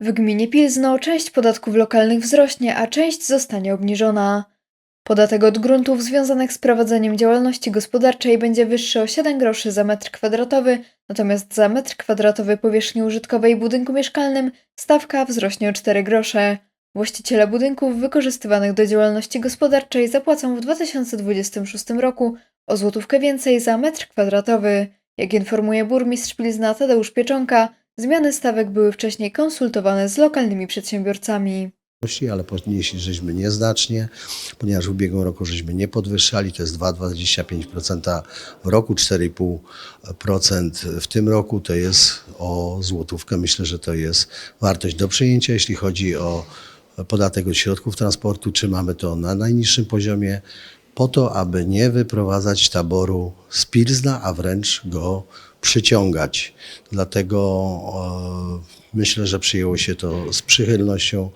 W gminie Pilzno część podatków lokalnych wzrośnie, a część zostanie obniżona. Podatek od gruntów związanych z prowadzeniem działalności gospodarczej będzie wyższy o 7 groszy za metr kwadratowy, natomiast za metr kwadratowy powierzchni użytkowej budynku mieszkalnym stawka wzrośnie o 4 grosze. Właściciele budynków wykorzystywanych do działalności gospodarczej zapłacą w 2026 roku o złotówkę więcej za metr kwadratowy. Jak informuje burmistrz Pilzna Tadeusz Pieczonka, zmiany stawek były wcześniej konsultowane z lokalnymi przedsiębiorcami. ale podnieśli żeśmy nieznacznie, ponieważ w ubiegłym roku żeśmy nie podwyższali, to jest 2,25% w roku, 4,5% w tym roku, to jest o złotówkę. Myślę, że to jest wartość do przyjęcia, jeśli chodzi o podatek od środków transportu, trzymamy to na najniższym poziomie, po to, aby nie wyprowadzać taboru z Pilzna, a wręcz go przyciągać. Dlatego e, myślę, że przyjęło się to z przychylnością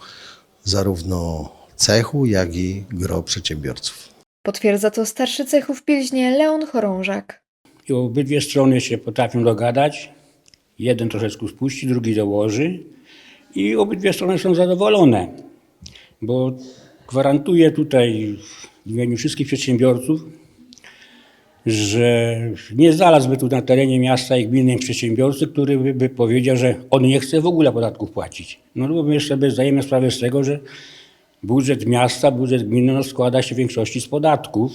zarówno cechu, jak i gro przedsiębiorców. Potwierdza to starszy cechu w Pilźnie Leon Chorążak. I obydwie strony się potrafią dogadać. Jeden troszeczkę spuści, drugi dołoży. I obydwie strony są zadowolone, bo gwarantuję tutaj w imieniu wszystkich przedsiębiorców, że nie znalazłby tu na terenie miasta i gminy przedsiębiorcy, który by, by powiedział, że on nie chce w ogóle podatków płacić. No bo my sobie zdajemy sprawę z tego, że budżet miasta, budżet gminy no, składa się w większości z podatków.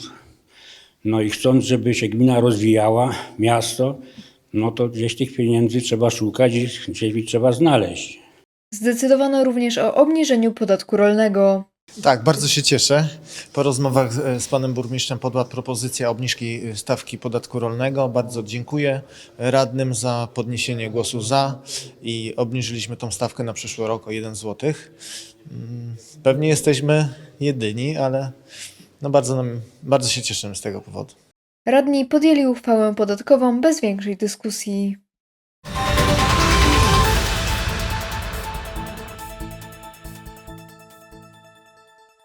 No i chcąc, żeby się gmina rozwijała, miasto, no to gdzieś tych pieniędzy trzeba szukać i gdzieś trzeba znaleźć. Zdecydowano również o obniżeniu podatku rolnego. Tak, bardzo się cieszę. Po rozmowach z- z panem burmistrzem padła propozycja obniżki y, stawki podatku rolnego. Bardzo dziękuję radnym za podniesienie głosu za i obniżyliśmy tą stawkę na przyszły rok o 1 zł. Mm, Pewnie jesteśmy jedyni, ale no bardzo, nam, bardzo się cieszymy z tego powodu. Radni podjęli uchwałę podatkową bez większej dyskusji.